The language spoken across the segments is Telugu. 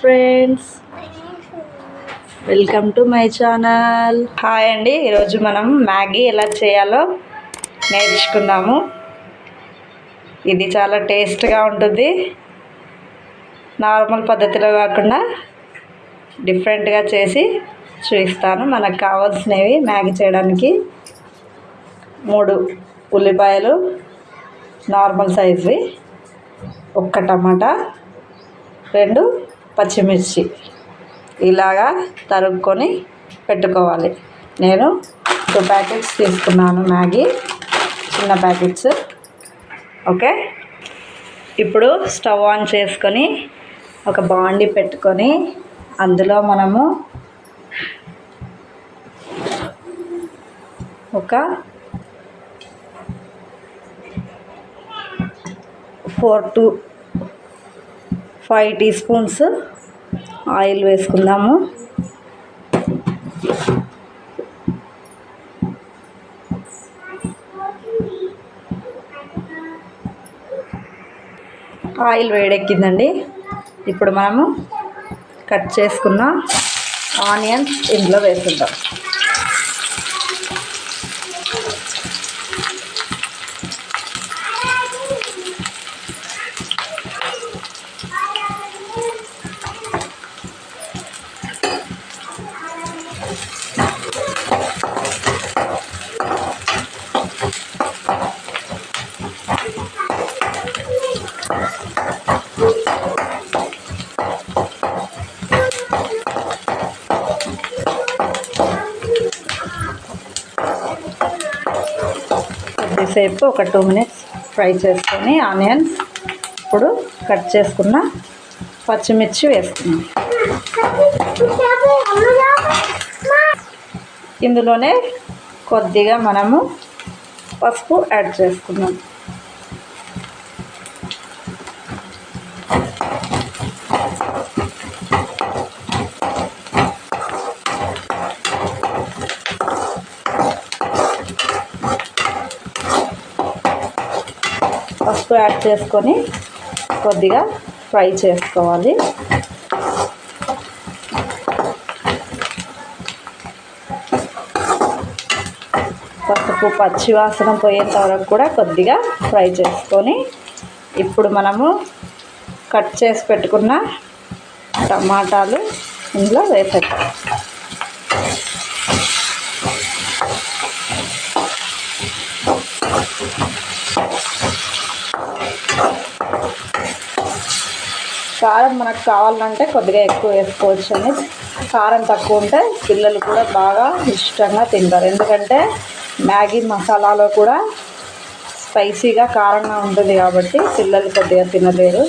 Friends welcome to my channel hi అండి ఈరోజు మనం మ్యాగీ ఎలా చేయాలో నేర్చుకుందాము. ఇది చాలా టేస్ట్గా ఉంటుంది. నార్మల్ పద్ధతిలో కాకుండా డిఫరెంట్గా చేసి చూపిస్తాను. మనకు కావాల్సినవి మ్యాగీ చేయడానికి మూడు ఉల్లిపాయలు నార్మల్ సైజ్వి ఒక్క టమాటా రెండు పచ్చిమిర్చి ఇలాగా తరుక్కొని పెట్టుకోవాలి. నేను టూ ప్యాకెట్స్ తీసుకున్నాను మ్యాగీ చిన్న ప్యాకెట్స్. ఓకే? ఇప్పుడు స్టవ్ ఆన్ చేసుకొని ఒక బాండి పెట్టుకొని అందులో మనము ఒక four to five teaspoons oil వేసుకుందాము. ఆయిల్ వేడెక్కిందండి. ఇప్పుడు మనము కట్ చేసుకున్న ఆనియన్స్ ఇందులో వేసుకుందాం. సేపు ఒక టూ మినిట్స్ ఫ్రై చేసుకొని ఆనియన్స్ ఇప్పుడు కట్ చేసుకున్న పచ్చిమిర్చి వేసుకున్నాం ఇందులోనే కొద్దిగా మనము పసుపు యాడ్ చేసుకున్నాం పసుపు యాడ్ చేసుకొని కొద్దిగా ఫ్రై చేసుకోవాలి. పసుపు పచ్చి వాసన పోయేంత వరకు కూడా కొద్దిగా ఫ్రై చేసుకొని ఇప్పుడు మనము కట్ చేసి పెట్టుకున్న టమాటాలు ఇందులో వేసేద్దాం. కారం మనకు కావాలంటే కొద్దిగా ఎక్కువ వేసుకోవచ్చు అని కారం తక్కువ ఉంటే పిల్లలు కూడా బాగా ఇష్టంగా తింటారు. ఎందుకంటే మ్యాగీ మసాలాలో కూడా స్పైసీగా కారంగా ఉంటుంది కాబట్టి పిల్లలు కొద్దిగా తినలేరు.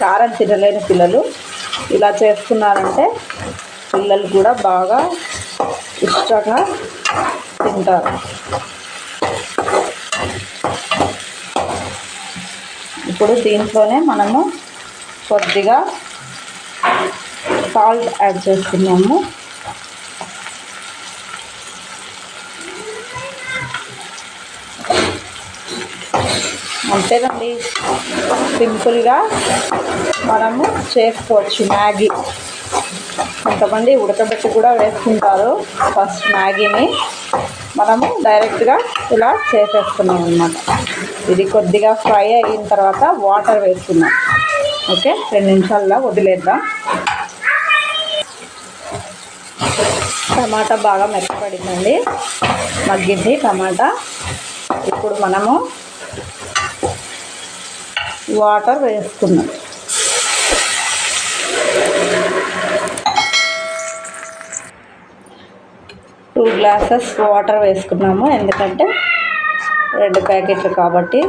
కారం తినలేని పిల్లలు ఇలా చేసుకున్నారంటే పిల్లలు కూడా బాగా ఇష్టంగా తింటారు. ఇప్పుడు దీంట్లోనే మనము కొద్దిగా సాల్ట్ యాడ్ చేసుకున్నాము. అంతేనండి. సింపుల్గా మనము చేసుకోవచ్చు మ్యాగీ. కొంతమంది ఉడకబెట్టి కూడా వేసుకుంటారు ఫస్ట్ మ్యాగీని. మనము డైరెక్ట్గా ఇలా చేసేస్తున్నాం అనమాట ఇది కొద్దిగా ఫ్రై అయిన తర్వాత వాటర్ వేసుకున్నాం ఓకే రెండు నిమిషాల్లో వదిలేద్దాం. టమాటా బాగా మెత్తపడిందండి. మగ్గింది టమాటా. ఇప్పుడు మనము వాటర్ వేసుకున్నాం టూ గ్లాసెస్ వాటర్ వేసుకున్నాము. ఎందుకంటే రెండు ప్యాకెట్లు కాబట్టి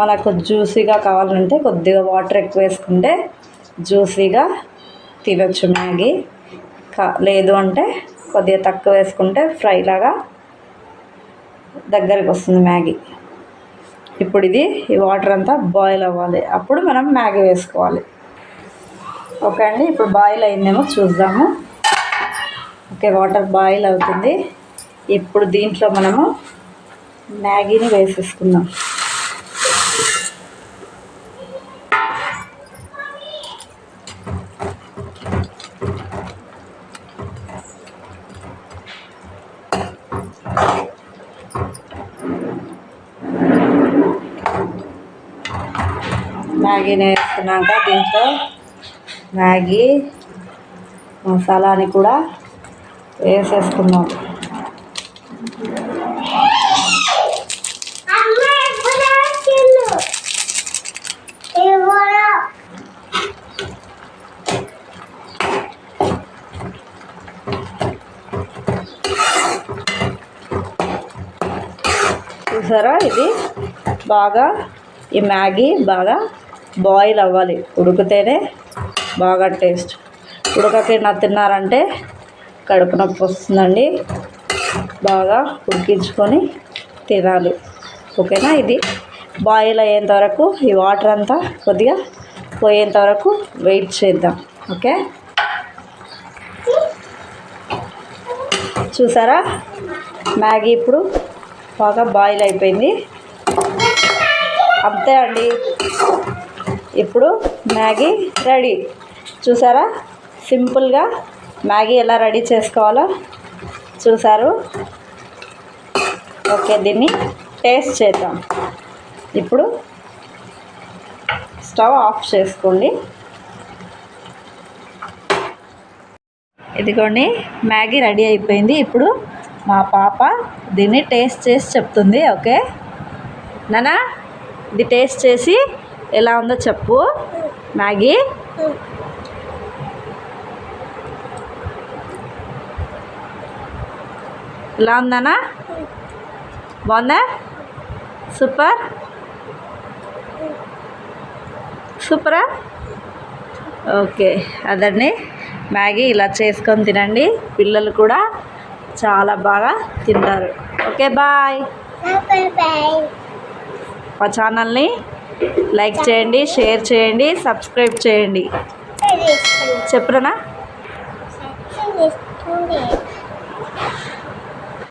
మనకు జ్యూసీగా కావాలంటే కొద్దిగా వాటర్ ఎక్కువ వేసుకుంటే జ్యూసీగా తినొచ్చు మ్యాగీ. కా లేదు అంటే కొద్దిగా తక్కువ వేసుకుంటే ఫ్రై లాగా దగ్గరికి వస్తుంది మ్యాగీ. ఇప్పుడు ఇది ఈ వాటర్ అంతా బాయిల్ అవ్వాలి. అప్పుడు మనం మ్యాగీ వేసుకోవాలి. ఓకే అండి ఇప్పుడు బాయిల్ అయిందేమో చూద్దాము. ఓకే వాటర్ బాయిల్ అవుతుంది. ఇప్పుడు దీంట్లో మనము మ్యాగీని వేసేసుకుందాం. మ్యాగీ నేర్చుకున్నాక దీంట్లో మ్యాగీ మసాలాని కూడా వేసేసుకున్నాం చూసారా ఇది? బాగా ఈ మ్యాగీ బాగా బాయిల్ అవ్వాలి. ఉడికితేనే బాగా టేస్ట్. ఉడకకుండా తిన్నారంటే కడుపు నొప్పి వస్తుందండి. బాగా ఉడికించుకొని తినాలి. ఓకేనా ఇది? బాయిల్ అయ్యేంత వరకు ఈ వాటర్ అంతా కొద్దిగా పోయేంత వరకు వెయిట్ చేద్దాం. ఓకే? చూసారా? మ్యాగీ ఇప్పుడు బాగా బాయిల్ అయిపోయింది. అంతే అండి. ఇప్పుడు మ్యాగీ రెడీ. చూసారా? సింపుల్గా మ్యాగీ ఎలా రెడీ చేసుకోవాలో చూసారు. ఓకే దీన్ని టేస్ట్ చేద్దాం. ఇప్పుడు స్టవ్ ఆఫ్ చేసుకోండి. ఇదిగోండి మ్యాగీ రెడీ అయిపోయింది. ఇప్పుడు మా పాప దీన్ని టేస్ట్ చేసి చెప్తుంది ఓకే? నానా ఇది టేస్ట్ చేసి ఎలా ఉందో చెప్పు మ్యాగీ. ఎలా ఉందనా బాగుందా? సూపర్? సూపరా? ఓకే అదండి. మ్యాగీ ఇలా చేసుకొని తినండి. పిల్లలు కూడా చాలా బాగా తింటారు. Okay bye. మా ఛానల్ని లైక్ చేయండి షేర్ చేయండి సబ్స్క్రైబ్ చేయండి. చెప్పురనా